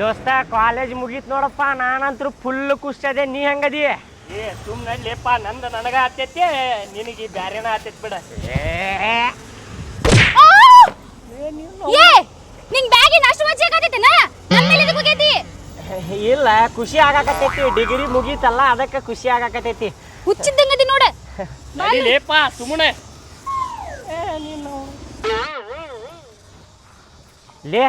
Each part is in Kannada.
ದೋಸ್ತ ಕಾಲೇಜ್ ಮುಗೀತು ನೋಡಪ್ಪ ನಾನಂತರೂ ಫುಲ್ ಖುಷಿ ಅದೇ ನೀ ಹೆಂಗದಿ? ಏ ಸುಮ್ಮನೆ ಲೇಪ ನಂದು ನನಗ ಆತೈತಿ ನಿನಗೆ ಬ್ಯಾರೇನ ಆತೈತಿ ಬಿಡ. ಏ ನಿಂಗ್ ಹೋಗೈತಿ. ಇಲ್ಲ ಖುಷಿ ಆಗಾಕತೈತಿ ಡಿಗ್ರಿ ಮುಗೀತಲ್ಲ ಅದಕ್ಕೆ ಖುಷಿ ಆಗಾಕತೈತಿ ಹುಚ್ಚಿದ್ದಂಗದಿ ನೋಡ. ನಡಿ ಲೇಪ ಸುಮ್ಮನೆ ಲೇ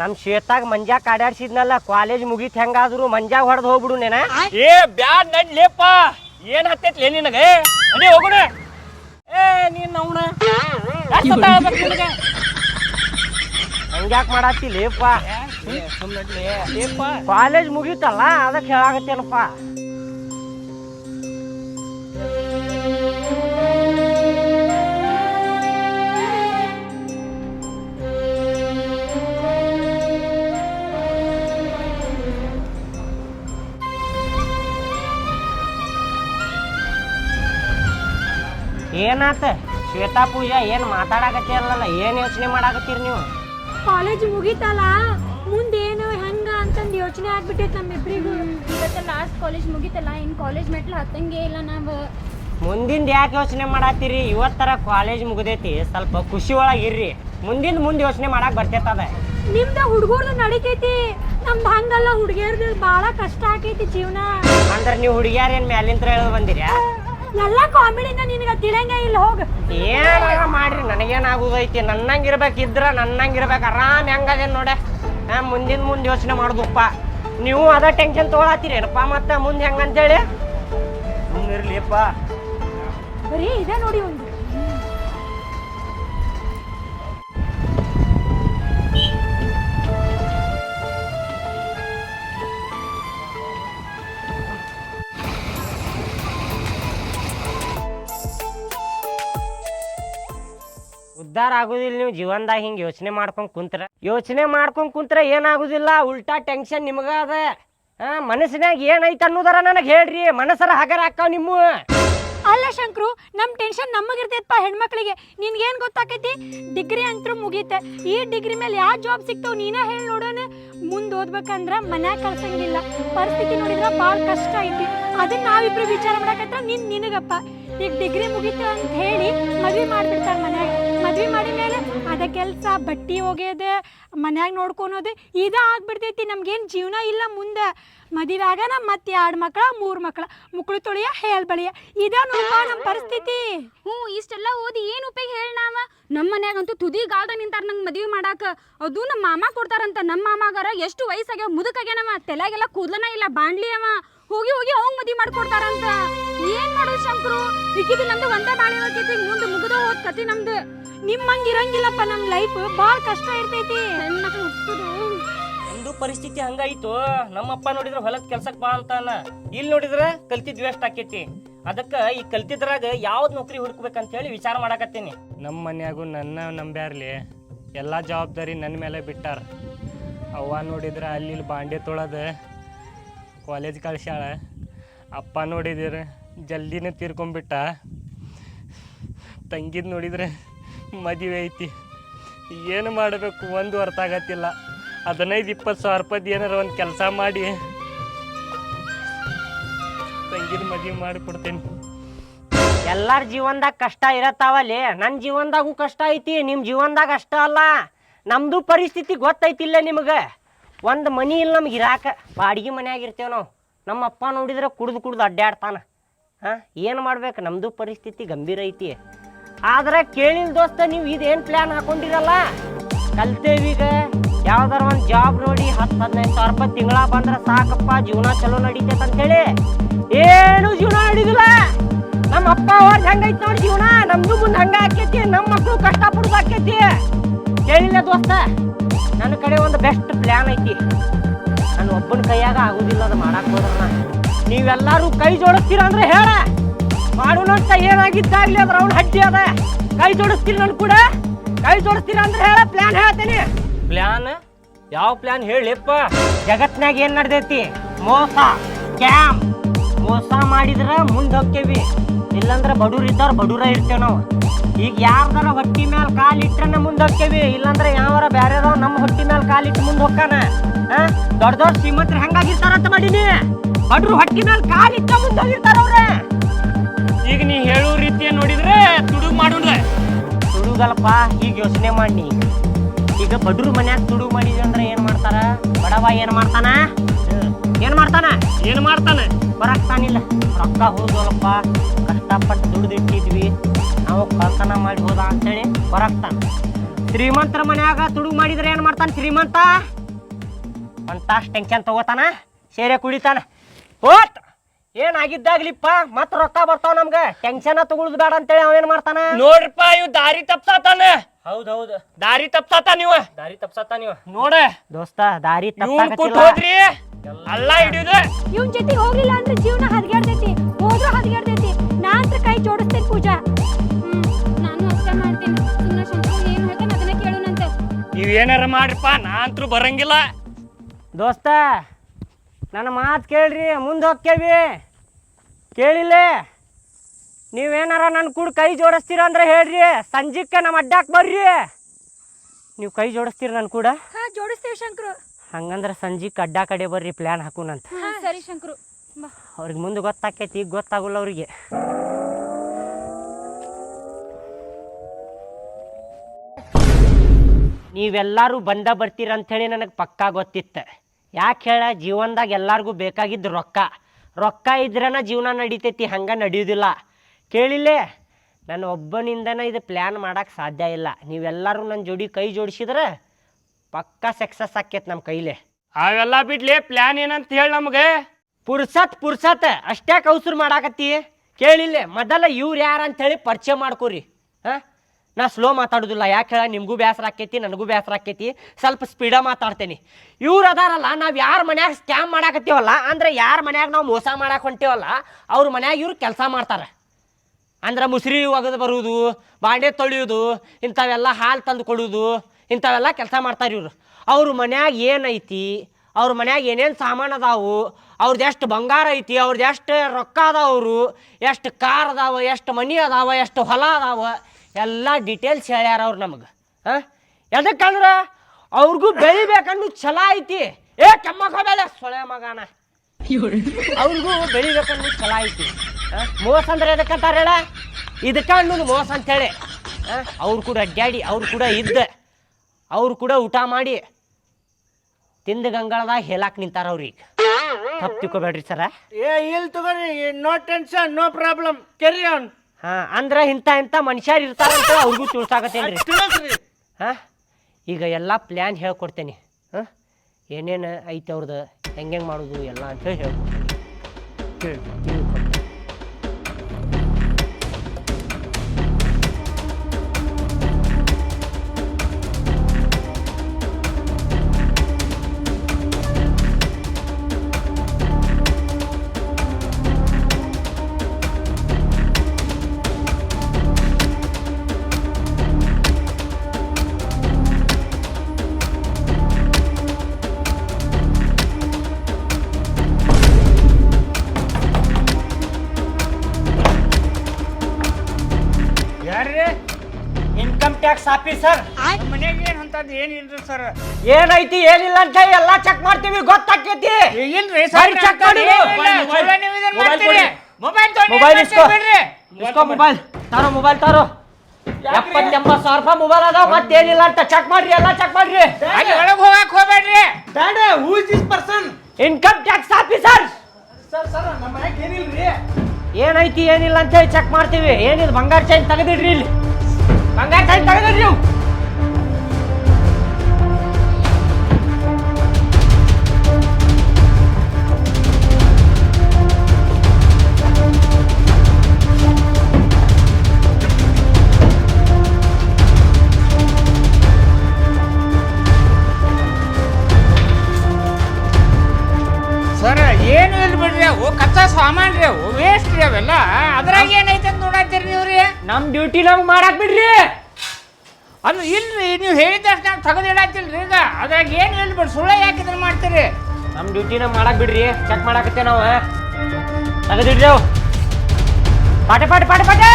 ನಮ್ಮ ಶ್ವೇತಾಗ ಮಂಜಾಗ ಕಾಡಾಡ್ಸಿದ್ನಲ್ಲ ಕಾಲೇಜ್ ಮುಗಿತ್ ಹೆಂಗಾದ್ರು ಮಂಜಾ ಹೊಡೆದ್ ಹೋಗ್ಬಿಡು ನೇನ. ಏ ಬ್ಯಾಡ್ ನಡ್ ಲೇಪ ಏನ್ ಹತ್ತೈತ್ಲೇ ನಿನಗೆ? ಅದೇ ಹೋಗುಣ. ಏ ನೀನ್ ಅವನ ಹಂಗ್ಯಾಕ್ ಕಾಲೇಜ್ ಮುಗೀತಲ್ಲ ಅದಕ್ಕೆ ಹೇಳಾಕತ್ತೇನಪ್ಪ. ಏನಾತ? ಶ್ವೇತಾ ಪೂಜಾ ಏನ್ ಮಾತಾಡಕತ್ತಿರಲ್ಲ ಏನ್ ಯೋಚನೆ ಮಾಡಾಕತ್ತೀರಿ ನೀವು? ಕಾಲೇಜ್ ಮುಗೀತಲ್ಲ? ಮುಂದೇನು ಹೆಂಗ ಅಂತಂದು ಯೋಚನೆ ಆಗ್ಬಿಟ್ಟೈತೆ ನಮ್ಮಿಬ್ರಿಗೂ. ಇವತ್ತ ಲಾಸ್ಟ್ ಕಾಲೇಜ್ ಮುಗಿತಲ್ಲ? ಇನ್ ಕಾಲೇಜ್ ಮೆಟ್ಲು ಹತ್ತಂಗೆ ಇಲ್ಲ ನಾವು. ಮುಂದಿಂದ ಯಾಕೆ ಯೋಚನೆ ಮಾಡತ್ತೀರಿ? ಇವತ್ತರ ಕಾಲೇಜ್ ಮುಗಿದೈತಿ. ಸ್ವಲ್ಪ ಖುಷಿ ಒಳಗಿರ್ರಿ ಮುಂದಿಂದ ಮುಂದೆ ಯೋಚನೆ ಮಾಡಕ್ ಬರ್ತೈತದ ನಿಮ್ದ ಹುಡುಗರ್ದು ನಡಿತೈತಿ. ನಮ್ದು ಹಂಗಲ್ಲ ಹುಡುಗಿಯರ್ದು ಭಾಳ ಕಷ್ಟ ಆಕೈತಿ ಜೀವನ. ಅಂದ್ರೆ ನೀವು ಹುಡುಗಿಯಾರ ಏನ್ ಮ್ಯಾಲಿಂತ್ರ ಹೇಳಿ ಬಂದಿರ್ಯಾ? ಎಲ್ಲ ಕಾಮಿಡಿನ ನಿನಗ ತಿಳಂಗೇ ಇಲ್ಲ ಹೋಗ. ಏನಾರ ಮಾಡ್ರಿ ನನಗೇನಾಗುದೈತಿ? ನನ್ನಂಗಿರ್ಬೇಕಿದ್ರ ನನ್ನಂಗಿರ್ಬೇಕು. ಆರಾಮ್ ಹೆಂಗದೇನ್ ನೋಡ? ಹಾ ಮುಂದಿನ ಮುಂದೆ ಯೋಚನೆ ಮಾಡುದಪ್ಪ. ನೀವು ಅದ ಟೆನ್ಷನ್ ತಗೊಳತ್ತೀರಿ. ಏನಪ್ಪ ಮತ್ತೆ ಮುಂದೆ ಹೆಂಗಂತೇಳಿ? ಸುಮ್ಮನಿರ್ಲಿಪ್ಪ ಬರೀ ಇದೆ ನೋಡಿ ಒಂದು. ಉದ್ಧಾರ ಆಗುದಿಲ್ಲ, ನೀವು ಜೀವನದಾಗ ಹಿಂಗೆ ಯೋಚನೆ ಮಾಡ್ಕೊಂಡು ಕುಂತ್ರ. ಯೋಚನೆ ಮಾಡ್ಕೊಂಡು ಕುಂತ್ರ ಏನಾಗುದಿಲ್ಲ, ಉಲ್ಟಾ ಟೆನ್ಷನ್ ನಿಮಗ ಅದ. ಮನಸ್ಸಿನಾಗ ಏನೈತೆ ಅನ್ನೋದರ ನನಗೆ ಹೇಳ್ರಿ, ಮನಸ್ಸರ ಹಗರ ಹಾಕಾವ ನಿಮ್ಮ. ಅಲ್ಲ ಶಂಕ್ರು, ನಮ್ ಟೆನ್ಷನ್ ನಮಗಿರ್ತೈತಪ್ಪ ಹೆಣ್ಮಕ್ಳಿಗೆ. ನಿನ್ಗೇನ್ ಗೊತ್ತಾಕೈತಿ? ಡಿಗ್ರಿ ಅಂತೂ ಮುಗೀತೆ. ಈ ಡಿಗ್ರಿ ಮೇಲೆ ಯಾವ ಜಾಬ್ ಸಿಕ್ತವ್ ನೀನ ಹೇಳಿ ನೋಡೋಣ. ಮುಂದ್ ಓದ್ಬೇಕಂದ್ರ ಮನ್ಯಾಗ ಕಳ್ಸಂಗಿಲ್ಲ. ಪರಿಸ್ಥಿತಿ ನೋಡಿದ್ರ ಭಾಳ ಕಷ್ಟ ಐತಿ. ಅದನ್ನ ನಾವಿಬ್ರು ವಿಚಾರ ಮಾಡಕತ್ರ ನಿನ್ ನಿನಗಪ್ಪ. ಈಗ ಡಿಗ್ರಿ ಮುಗೀತು ಅಂತ ಹೇಳಿ ಮದ್ವಿ ಮಾಡಿಬಿಡ್ತಾರೆ ಮನ್ಯಾಗ. ಮದ್ವೆ ಮಾಡಿದ ಮೇಲೆ ಅದ ಕೆಲಸ ಬಟ್ಟಿ ಒಗೆಯೋದು, ಮನ್ಯಾಗ ನೋಡ್ಕೊಳೋದು, ಇದ ಆಗ್ಬಿಡ್ತೈತಿ. ನಮ್ಗೇನು ಜೀವನ ಇಲ್ಲ ಮುಂದೆ. ಮದುವೆ ಆಗಾನ ಮತ್ತೆ ಎರಡು ಮಕ್ಕಳ ಮೂರು ಮಕ್ಕಳ ಮುಕ್ಳು ತೊಳಿಯ, ಹೇಲ್ ಬಳಿಯ. ಇದ ನಮ್ಮ ಪರಿಸ್ಥಿತಿ. ಹ್ಞೂ, ಇಷ್ಟೆಲ್ಲ ಓದಿ ಏನು ಉಪಯೋಗ ಹೇಳಿ ನಾವ? ನಮ್ಮ ಮನ್ಯಾಗಂತೂ ತುದಿ ಗಾಲ್ದ ನಿಂತಾರ ನಂಗೆ ಮದ್ವಿ ಮಾಡಾಕ. ಅದು ನಮ್ಮ ಮಾಮ ಕೊಡ್ತಾರಂತ. ನಮ್ಮ ಮಾಮಾಗಾರ ಎಷ್ಟು ವಯಸ್ಸಾಗ್ಯಾವ, ಮುದುಕಾಗ್ಯಾನವ. ತಲೆಗೆಲ್ಲ ಕೂದಲನ ಇಲ್ಲ ಬಾಂಡ್ಲಿ ಅವ. ಹೋಗಿ ಹೋಗಿ ಅವಂಗ್ ಮದಿ ಮಾಡ್ಕೊಡ್ತಾರಂತ. ಏನ್ ಮಾಡೋದು ಶಂಕರು? ಇಕ್ಕಿದು ನಂದು ಒಂದೇ ಬಾಳಿ ಹೋಗ್ತೈತಿ ಮುಂದೆ ಮುಗಿದ ಹೋದ್ ಕತಿ ನಮ್ದು. ನಿಮ್ಮಂಗ್ ಇರಂಗಿಲ್ಲಪ್ಪ ನಮ್ಮ ಲೈಫ್ ಭಾಳ ಕಷ್ಟ ಇರ್ತೈತಿ. ಹೆಣ್ಮಕ್ಳು ಹುಟ್ಟುದು ನಮ್ದು ಪರಿಸ್ಥಿತಿ ಹಂಗಾಯ್ತು. ನಮ್ಮಪ್ಪ ನೋಡಿದ್ರೆ ಹೊಲದ ಕೆಲ್ಸಕ್ ಬಾ ಅಂತಾನ ಇಲ್ಲಿ ನೋಡಿದ್ರೆ ಕಲ್ತಿದ್ ವೇಸ್ಟ್ ಆಕೈತಿ ಅದಕ್ಕ ಈ ಕಲ್ತಿದ್ರಾಗ ಯಾವ್ದು ನೌಕರಿ ಹುಡುಕ್ಬೇಕಂತ ಹೇಳಿ ವಿಚಾರ ಮಾಡಾಕತ್ತೀನಿ. ನಮ್ಮ ಮನ್ಯಾಗು ನನ್ನ ನಂಬ್ಯಾರ್ಲಿ. ಎಲ್ಲ ಜವಾಬ್ದಾರಿ ನನ್ನ ಮೇಲೆ ಬಿಟ್ಟಾರ. ಅವ್ವ ನೋಡಿದ್ರ ಅಲ್ಲಿ ಇಲ್ಲಿ ಬಾಂಡೆ ತೊಳೆದ ಕಾಲೇಜ್ ಕಳ್ಸ್ಯಾಳ. ಅಪ್ಪ ನೋಡಿದ್ರೆ ಜಲ್ದಿನೇ ತೀರ್ಕೊಂಬಿಟ್ಟ ತಂಗಿದ್ ನೋಡಿದ್ರೆ ಮದುವೆ ಐತಿ. ಏನು ಮಾಡಬೇಕು ಒಂದು ಅರ್ಥ ಆಗತ್ತಿಲ್ಲ. ಹದಿನೈದು, ಇಪ್ಪತ್ತು ಸಾವಿರ ರೂಪಾಯ್ದು ಏನಾರ ಒಂದು ಕೆಲಸ ಮಾಡಿ. ತಂಗಿದ ಮದುವೆ ಮಾಡಿ ಕೊಡ್ತೇನೆ ಎಲ್ಲಾರ ಜೀವನದಾಗ ಕಷ್ಟ ಇರತ್ತಾವಲ್ಲಿ ನನ್ನ ಜೀವನದಾಗೂ ಕಷ್ಟ ಐತಿ ನಿಮ್ಮ ಜೀವನದಾಗ ಅಷ್ಟ ಅಲ್ಲ. ನಮ್ಮದು ಪರಿಸ್ಥಿತಿ ಗೊತ್ತೈತಿಲ್ಲ ನಿಮಗೆ. ಒಂದು ಮನಿ ಇಲ್ಲ ನಮ್ಗೆ ಇರಾಕ. ಬಾಡಿಗೆ ಮನ್ಯಾಗ ಇರ್ತೇವೆ ನಾವು. ನಮ್ಮ ಅಪ್ಪ ನೋಡಿದ್ರೆ ಕುಡ್ದು ಕುಡ್ದು ಅಡ್ಡಾಡ್ತಾನ ಹಾಂ, ಏನು ಮಾಡ್ಬೇಕು? ನಮ್ಮದು ಪರಿಸ್ಥಿತಿ ಗಂಭೀರ ಐತಿ. ಆದ್ರೆ ಕೇಳಿಲ್ಲ ದೋಸ್ತ, ನೀವು ಇದೇನು ಪ್ಲ್ಯಾನ್ ಹಾಕೊಂಡಿರಲ್ಲ? ಕಲ್ತೇವೀಗ ಯಾವ್ದಾರ ಒಂದು ಜಾಬ್ ನೋಡಿ ಹತ್ತು ಹದಿನೈದು ಸಾವಿರ ರೂಪಾಯಿ ತಿಂಗಳ ಬಂದ್ರೆ ಸಾಕಪ್ಪ, ಜೀವನ ಚಲೋ ನಡೀತೈತೆ ಅಂತೇಳಿ. ಏನು ಜೀವನ ಹಿಡಿದಿಲ್ಲ ನಮ್ಮ ಅಪ್ಪ ಅವ್ರ ಹೆಂಗೈತಿ ನೋಡಿ ಜೀವನ? ನಮ್ದು ಮುಂದೆ ಹಂಗ ಆಕೈತಿ ನಮ್ಮ ಮಕ್ಕಳು ಕಷ್ಟ ಪಡುದು ಆಕೈತಿ. ಕೇಳಿಲ್ಲ ದೋಸ್ತ? ಕಡೆ ಒಂದು ಬೆಸ್ಟ್ ಪ್ಲ್ಯಾನ್ ಐತಿ. ನಾನು ಒಬ್ಬನ ಕೈಯಾಗ ಆಗುದಿಲ್ಲ ಅದು ಮಾಡಕ್ ಹೋದ್ರ ನೀವೆಲ್ಲರೂ ಕೈ ಜೋಡಿಸ್ತೀರ ಅಂದ್ರೆ ಹೇಳ. ಮಾಡೋಣ ಅಂತ ಏನಾಗಿದ್ದಾಗ್ಲಿ ಅದ್ರ ಅವ್ನ ಹಡ್ಡಿ ಅದ. ಕೈ ಜೋಡಿಸ್ತೀರಿ ನನ್ ಕೂಡ? ಕೈ ಜೋಡಿಸ್ತೀರ ಅಂದ್ರೆ ಹೇಳ ಪ್ಲ್ಯಾನ್ ಹೇಳ್ತೇನೆ. ಪ್ಲ್ಯಾನ್ ಯಾವ ಪ್ಲ್ಯಾನ್ ಹೇಳಿಪ್ಪ? ಜಗತ್ನಾಗ ಏನ್ ನಡ್ದೈತಿ? ಮೋಸ ಕ್ಯಾಮ್ ಮೋಸ ಮಾಡಿದ್ರ ಮುಂದೆ ಹೋಗ್ತೇವಿ ಇಲ್ಲಂದ್ರ ಬಡೂರ್ ಇದ್ದಾರ ಬಡೂರ ಇರ್ತೇವೆ ನಾವು. ಈಗ ಯಾರ್ದಾರ ಹೊಟ್ಟಿ ಮೇಲೆ ಕಾಲಿಟ್ರೆ ಮುಂದೆ ಹೋಗ್ತೇವಿ ಇಲ್ಲಾಂದ್ರೆ ಯಾವಾರ ಬ್ಯಾರೆದವ ನಮ್ಮ ಹೊಟ್ಟಿ ಮೇಲೆ ಕಾಲಿಟ್ಟು ಮುಂದೆ ಹೋಗ್ತಾನ? ದೊಡ್ಡ ದೊಡ್ಡ ಶ್ರೀಮಂತರು ಹೆಂಗಾಗಿರ್ತಾರ ಅಂತ ಮಾಡೀನಿ. ಬಡ್ರು ಹೊಟ್ಟಿ ಮೇಲೆ ಕಾಲಿಟ್ಟ ಮುಂದೆ ಹೋಗಿರ್ತಾರ ಅವ್ರೆ. ಈಗ ನೀ ಹೇಳೋ ರೀತಿಯ ನೋಡಿದ್ರೆ ತುಡುಗ್ ಮಾಡೋಣ ತುಡುಗಲ್ಪ ಈಗ ಯೋಚನೆ ಮಾಡಿ ಈಗ ಬಡ್ರು ಮನ್ಯಾಗ ತುಡುಗ್ ಮಾಡಿದ್ವಿ ಅಂದ್ರೆ ಏನ್ ಮಾಡ್ತಾರ? ಬಡವ ಏನ್ ಮಾಡ್ತಾನ? ಏನ್ ಮಾಡ್ತಾನ? ಏನ್ ಮಾಡ್ತಾನೆ? ಬರಕ್ತಾನಿಲ್ಲ ರೊಕ್ಕ ಹೋದಲ್ಪ ಕಷ್ಟಪಟ್ಟು ದುಡ್ದಿಟ್ಟಿದ್ವಿ. ನಾವು ಕಳ್ತನ ಮಾಡ್ಬೋದಾ ಅಂತೇಳಿ ಬರಕ್ತಾನ ಶ್ರೀಮಂತರ ಮನ್ಯಾಗ ತುಡುಗು ಮಾಡಿದ್ರೆ ಏನು ಮಾಡ್ತಾನೆ ಶ್ರೀಮಂತ? ಅಂತ ಟೆನ್ಷನ್ ತಗೋತಾನ ಸೇರೆ ಕುಡಿತಾನ. ಓಟ್ ಏನಾಗಿದ್ದಾಗ್ಲಿಪ್ಪ ಮತ್ ರೊಕ್ಕ ಬರ್ತಾವ ನಮ್ಗೆ. ಟೆನ್ಷನ್ ತಗೊಳುದು ಬೇಡ ಅಂತೇಳಿ ಅವೇನ್ ಮಾಡ್ತಾನ? ನೋಡ್ರಿಪ್ಪ ಇವ್ ದಾರಿ ತಪ್ಸಾತಾನ. ಹೌದೌದು ದಾರಿ ತಪ್ಸಾತ ನೀವ? ದಾರಿ ತಪ್ಸಾತ ನೀವು. ನೋಡ. ದೋಸ್ತ ದಾರಿ ಹೋದ್ರಿ. ಅಲ್ಲ ಹಿಡಿಯುದು ಇವನ್ ಜೊತೆ ಹೋಗ್ಲಿಲ್ಲ ಅಂದ್ರೆ ಜೀವನ ಹದಗೆಡ್ತೈತಿ. ಹೋದ್ರೂ ಹದಗೆಡ್ತೈತಿ. ಕೈ ಜೋಡಿಸ್ತೇನೆ ಪೂಜಾ. ನಾನು ಅಷ್ಟೇ ಮಾಡ್ತೀನಿ. ಸುಮ್ಮನೆ ಶಂಕರು ಏನು ಹೇಳ್ತಾನೆ ಅದನ್ನ ಕೇಳೋಣಂತ ನೀವ್ ಏನಾರ ಮಾಡ್ರಪ್ಪ ನಾ ಅಂತೂ ಬರಂಗಿಲ್ಲ. ದೋಸ್ತ ನನ್ನ ಮಾತು ಕೇಳ್ರಿ ಮುಂದೆ ಹೋಗ್ತೇವಿ ಕೇಳಿಲ್ಲ? ನೀವೇನಾರ ನನ್ನ ಕೂಡ ಕೈ ಜೋಡಿಸ್ತೀರ ಅಂದ್ರೆ ಹೇಳ್ರಿ ಸಂಜೆಕ್ಕೆ ನಮ್ಮ ಅಡ್ಡಾಕ್ ಬರ್ರಿ. ನೀವು ಕೈ ಜೋಡಿಸ್ತೀರ ನನ್ನ ಕೂಡ? ಹಾ ಜೋಡಿಸ್ತೀವಿ ಶಂಕರು. ಹಂಗಂದ್ರೆ ಸಂಜಿಕ್ಕೆ ಅಡ್ಡ ಕಡೆ ಬರ್ರಿ ಪ್ಲ್ಯಾನ್ ಹಾಕೋಣಂತ ಹಾ ಸರಿ ಶಂಕರು. ಅವ್ರಿಗೆ ಮುಂದೆ ಗೊತ್ತಾಕೈತಿ, ಈಗ ಗೊತ್ತಾಗಲ್ಲ ಅವರಿಗೆ. ನೀವೆಲ್ಲರೂ ಬಂದ ಬರ್ತೀರ ಅಂಥೇಳಿ ನನಗೆ ಪಕ್ಕಾ ಗೊತ್ತಿತ್ತು. ಯಾಕೆ ಹೇಳ, ಜೀವನದಾಗ ಎಲ್ಲರಿಗೂ ಬೇಕಾಗಿದ್ದು ರೊಕ್ಕ. ರೊಕ್ಕ ಇದ್ರನ ಜೀವನ ನಡೀತೈತಿ, ಹಂಗೆ ನಡೆಯೋದಿಲ್ಲ. ಕೇಳಿಲ್ಲೇ, ನನ್ನ ಒಬ್ಬನಿಂದನ ಇದು ಪ್ಲ್ಯಾನ್ ಮಾಡೋಕ್ಕೆ ಸಾಧ್ಯ ಇಲ್ಲ. ನೀವೆಲ್ಲರೂ ನನ್ನ ಜೋಡಿ ಕೈ ಜೋಡಿಸಿದ್ರೆ ಪಕ್ಕಾ ಸಕ್ಸಸ್ ಆಕೈತೆ ನಮ್ಮ ಕೈಲೇ. ಅವೆಲ್ಲ ಬಿಡ್ಲಿ ಪ್ಲ್ಯಾನ್ ಏನಂತ ಹೇಳಿ ನಮ್ಗೆ. ಪುರ್ಸತ್ ಪುರ್ಸತ್ ಅಷ್ಟೇ ಕೌಸರು ಮಾಡಾಕತ್ತಿ? ಕೇಳಿಲ್ಲ, ಮೊದಲ ಇವ್ರು ಯಾರು ಅಂತೇಳಿ ಪರಿಚಯ ಮಾಡ್ಕೋರಿ. ಹಾಂ? ನಾ ಸ್ಲೋ ಮಾತಾಡೋದಿಲ್ಲ, ಯಾಕೆ ಹೇಳ? ನಿಮಗೂ ಬೇಸರ ಆಕೈತಿ ನನಗೂ ಬೇಸರ ಆಕೈತಿ ಸ್ವಲ್ಪ ಸ್ಪೀಡ ಮಾತಾಡ್ತೇನೆ. ಇವ್ರು ಅದಾರಲ್ಲ, ನಾವು ಯಾರ ಮನ್ಯಾಗ ಸ್ಕ್ಯಾಮ್ ಮಾಡಾಕತ್ತೀವಲ್ಲ, ಅಂದ್ರೆ ಯಾರ ಮನ್ಯಾಗ ನಾವು ಮೋಸ ಮಾಡಕ್ಕೆ ಹೊಂಟೀವಲ್ಲ, ಅವ್ರ ಮನ್ಯಾಗ ಇವ್ರು ಕೆಲಸ ಮಾಡ್ತಾರೆ. ಅಂದ್ರೆ ಮುಸ್ರಿ ಒಗೆದು ಬರುವುದು ಬಾಂಡೆ ತೊಳೆಯೋದು, ಇಂಥವೆಲ್ಲ ಹಾಲು ತಂದು ಕೊಡೋದು, ಇಂಥವೆಲ್ಲ ಕೆಲಸ ಮಾಡ್ತಾರೆ ಇವರು. ಅವ್ರ ಮನ್ಯಾಗ ಏನೈತಿ? ಅವ್ರ ಮನ್ಯಾಗ ಏನೇನು ಸಾಮಾನು ಅದಾವು ಅವ್ರದ್ದು ಎಷ್ಟು ಬಂಗಾರ ಐತಿ ಅವ್ರದ್ದು ಎಷ್ಟು ರೊಕ್ಕ ಅದಾವ್ರು, ಎಷ್ಟು ಕಾರ್ ಅದಾವ, ಎಷ್ಟು ಮನಿ ಅದಾವ, ಎಷ್ಟು ಹೊಲ ಅದಾವ, ಎಲ್ಲ ಡೀಟೇಲ್ಸ್ ಹೇಳ್ಯಾರ ಅವ್ರು ನಮಗೆ. ಹಾಂ? ಎದಕ್ಕಂದ್ರೆ ಅವ್ರಿಗೂ ಬೆಳಿಬೇಕನ್ನು ಛಲ ಐತಿ. ಏ, ಕೆಮ್ಮಕ್ ಹೋಗಬೇಡ ಸೊಳೆ ಮಗನ. ಅವ್ರಿಗೂ ಬೆಳಿಬೇಕನ್ನು ಛಲ ಐತಿ? ಮೋಸ ಅಂದ್ರೆ ಎದಕ್ಕಂತಾರ ಹೇಳ? ಇದಕ್ಕೆ ಅನ್ನೋದು ಮೋಸ ಅಂತೇಳಿ ಅವ್ರು ಕೂಡ ಅಡ್ಡಾಡಿ ಅವ್ರು ಕೂಡ ಇದ್ದ. ಅವ್ರು ಕೂಡ ಊಟ ಮಾಡಿ. ತಿಂದ ಗಂಗಳದಾಗ ಹೇಳಾಕ್ ನಿಂತಾರ ಅವ್ರಿಗೆ ತಪ್ಪು ತಿಳ್ಕೊಬೇಡ್ರಿ ಸರ. ಏ ಇಲ್ಲ ತಗೋರಿ no tension no problem carry on ಹಾ ಅಂದ್ರ ಇಂಥ ಇಂಥ ಮನುಷ್ಯರು ಇರ್ತಾರಂತ ಅವ್ರಿಗೂ ತಿಳ್ಸಾಕತ್ತೇನ್ರಿ. ಹಾ ಈಗ ಎಲ್ಲ ಪ್ಲ್ಯಾನ್ ಹೇಳ್ಕೊಡ್ತೇನೆ. ಹಾಂ ಏನೇನು ಐತೆ ಅವ್ರದ್ದು ಹೆಂಗೆ ಮಾಡೋದು ಎಲ್ಲ ಅಂತೇಳಿ ಹೇಳ್ಕೊಡ್ತೇನೆ. ಟ್ಯಾಕ್ಸ್ ಆಫೀಸರ್ ಮನೆಗೆ ಏನ್ ಅಂತದ್ ಏನಿಲ್ರಿ ಸರ್? ಏನೈತಿ ಏನಿಲ್ಲ ಅಂತ ಎಲ್ಲ ಚೆಕ್ ಮಾಡ್ತೀವಿ ಗೊತ್ತಾಕೈತಿ. ಏನ್ರಿ ಸರ್ ಚೆಕ್ ಮಾಡಿ. ಮೊಬೈಲ್ ಮೊಬೈಲ್ ಇಸ್ಕೋ. ಇಸ್ಕೋ ಮೊಬೈಲ್ ತಾರೋ ಮೊಬೈಲ್ ತಾರೋ. ಎಪ್ಪತ್ತು ಎಂಬತ್ತು ಸಾವಿರ ರೂಪಾಯಿ ಮೊಬೈಲ್ ಅದಾವ ಮತ್ತೇನಿಲ್ಲ ಅಂತ ಚೆಕ್ ಮಾಡ್ರಿ ಎಲ್ಲ ಚೆಕ್ ಮಾಡ್ರಿ. ಅಲ್ಲಿ ಒಳಗ್ ಹೋಗಕ್ ಹೋಗ್ಬೇಡ್ರಿ. ಬೇಡ who is this person income tax officer sir sir ನಮ್ಮ ಮನ್ಯಾಗ ಏನಿಲ್ರಿ? ಏನೈತಿ ಏನಿಲ್ಲ ಅಂತ ಹೇಳಿ ಚೆಕ್ ಮಾಡ್ತೀವಿ. ಏನಿದು ಬಂಗಾರ ಚೈನ್ ತೆಗೆದಿಡ್ರಿ ಇಲ್ಲಿ. ಬಂಗಾರ ಚೈನ್ ತೆಗೆದಿಡ್ರಿ ನೀವು ಸರ್ ಡ್ಯೂಟಿ ನಮ್ಗೆ ಮಾಡಕ್ ಬಿಡ್ರಿ ಅದು ಇಲ್ರಿ, ನೀವು ಹೇಳಿದಷ್ಟು ನಾವು ತೆಗೆದಿಡತ್ತಿಲ್ರಿ ಈಗ. ಅದ್ರಾಗ ಏನು ಇಲ್ಲ ಸುಳ್ಳ ಯಾಕೆ ಮಾಡ್ತೀರಿ? ನಮ್ ಡ್ಯೂಟಿನ ಮಾಡಕ್ ಬಿಡ್ರಿ ಚೆಕ್ ಮಾಡಾಕತ್ತೆ ನಾವು. ತೆಗೆದಿಡ್ರಿ ಪಾಠ ಪಾಠ ಪಾಠ ಪಾಟೆ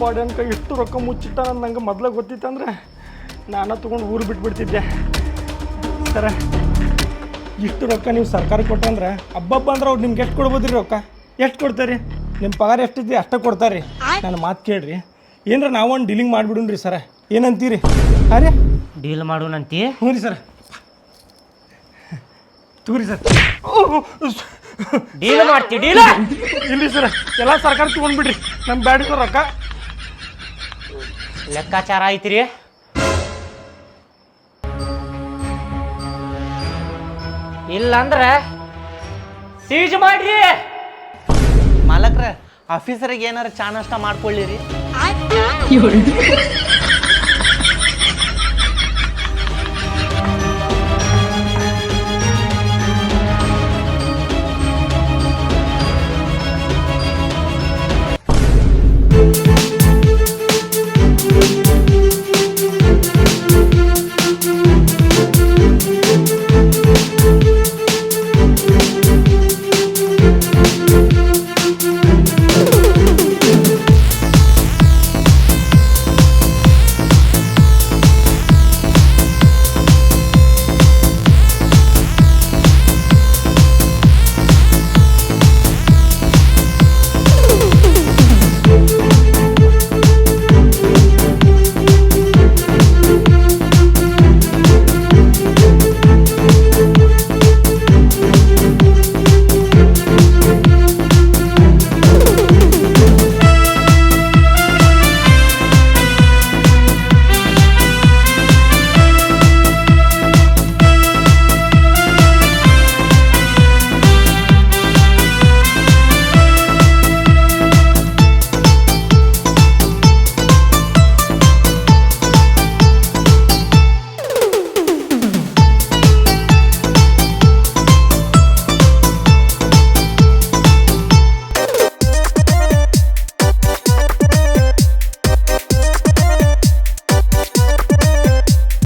ಬಾಡ್ಯಾನ್ಕ ಇಷ್ಟು ರೊಕ್ಕ ಮುಚ್ಚಿಟ್ಟ ನಂಗೆ ಗೊತ್ತಿತ್ತು ಗೊತ್ತಿತ್ತಂದ್ರೆ ನಾನು ತೊಗೊಂಡು ಊರು ಬಿಟ್ಬಿಡ್ತಿದ್ದೆ. ಸರ ಇಷ್ಟು ರೊಕ್ಕ ನೀವು ಸರ್ಕಾರ ಕೊಟ್ಟಂದ್ರೆ ಹಬ್ಬಬ್ಬ ಅಂದ್ರೆ ಅವ್ರು ನಿಮ್ಗೆ ಎಷ್ಟು ಕೊಡ್ಬೋದ್ರಿ ರೊಕ್ಕ? ಎಷ್ಟು ಕೊಡ್ತಾರೆ? ನಿಮ್ಮ ಪಗಾರ ಎಷ್ಟಿದೆ ಅಷ್ಟೇ ಕೊಡ್ತಾರೆ ನನ್ನ ಮಾತು ಕೇಳ್ರಿ. ಏನರ ನಾವೊಂದು ಡೀಲಿಂಗ್ ಮಾಡಿಬಿಡುನ್ರಿ ಸರ. ಏನಂತೀರಿ? ಹಾಂ ರೀ? ಡೀಲ್ ಮಾಡೋಣಂತಿ? ಹ್ಞೂ ರೀ ಸರ್. ತೂರಿ ಸರ್. ಡೀಲ್ ಮಾಡ್ತೀವಿ ಡೀಲ್ ಇಲ್ಲಿ ಸರ್ ಎಲ್ಲ ಸರ್ಕಾರ ತೊಗೊಂಡ್ಬಿಡ್ರಿ. ನಮ್ಮ ಬ್ಯಾಡಿಗೆ ರೊಕ್ಕ. ಲೆಕ್ಕಾಚಾರ ಐತ್ರಿ ಇಲ್ಲಂದ್ರೆ ಸೀಜ್ ಮಾಡ್ರಿ. ಮಾಲಕ್ರ ಆಫೀಸರಿಗೆ ಏನಾರ ಚಾ ನಾಷ್ಟ ಮಾಡ್ಕೊಳ್ಳಿರಿ.